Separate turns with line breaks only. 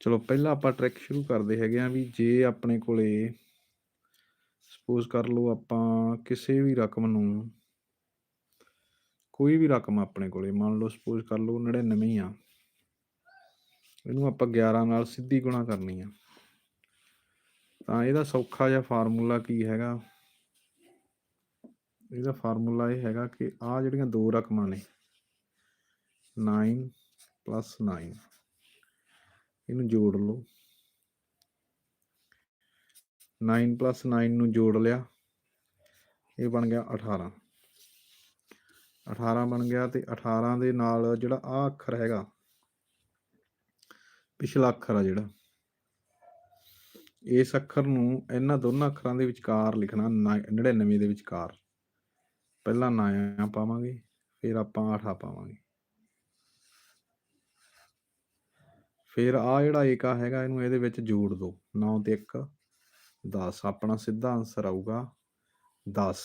ਚਲੋ, ਪਹਿਲਾਂ ਆਪਾਂ ਟ੍ਰਿਕ ਸ਼ੁਰੂ ਕਰਦੇ ਹੈਗੇ ਆ ਵੀ ਜੇ ਆਪਣੇ ਕੋਲੇ ਸਪੋਜ਼ ਕਰ ਲਓ ਆਪਾਂ ਕਿਸੇ ਵੀ ਰਕਮ ਨੂੰ, ਕੋਈ ਵੀ ਰਕਮ ਆਪਣੇ ਕੋਲੇ, ਮੰਨ ਲਓ ਸਪੋਜ਼ ਕਰ ਲਓ 99 ਆ, ਇਹਨੂੰ ਆਪਾਂ 11 ਨਾਲ ਸਿੱਧੀ ਗੁਣਾ ਕਰਨੀ ਆ, ਤਾਂ ਇਹਦਾ ਸੌਖਾ ਜਿਹਾ ਫਾਰਮੂਲਾ ਕੀ ਹੈਗਾ? ਇਹਦਾ ਫਾਰਮੂਲਾ ਇਹ ਹੈਗਾ ਕਿ ਆ ਜਿਹੜੀਆਂ ਦੋ ਰਕਮਾਂ ਨੇ 9 ਪਲੱਸ 9 ਇਹਨੂੰ ਜੋੜ ਲਓ। 9 ਪਲੱਸ 9 ਨੂੰ ਜੋੜ ਲਿਆ। ਇਹ ਬਣ ਗਿਆ 18 18 ਬਣ ਗਿਆ ਤੇ 18 ਦੇ ਨਾਲ ਜਿਹੜਾ ਆ ਅੱਖਰ ਹੈਗਾ, ਪਿਛਲਾ ਅੱਖਰ ਆ ਜਿਹੜਾ, ਇਸ ਅੱਖਰ ਨੂੰ ਇਹਨਾਂ ਦੋਨਾਂ ਅੱਖਰਾਂ ਦੇ ਵਿਚਕਾਰ ਲਿਖਣਾ 99 ਦੇ ਵਿਚਕਾਰ। ਪਹਿਲਾਂ 9 ਪਾਵਾਂਗੇ, ਫਿਰ ਆਪਾਂ 8 ਪਾਵਾਂਗੇ। ਫਿਰ ਆ ਜਿਹੜਾ ਏਕਾ ਹੈਗਾ, ਇਹਨੂੰ ਇਹਦੇ ਵਿੱਚ ਜੋੜ ਦਿਓ 9 ਤੇ 1 10 ਆਪਣਾ ਸਿੱਧਾ ਆਨਸਰ ਆਊਗਾ 10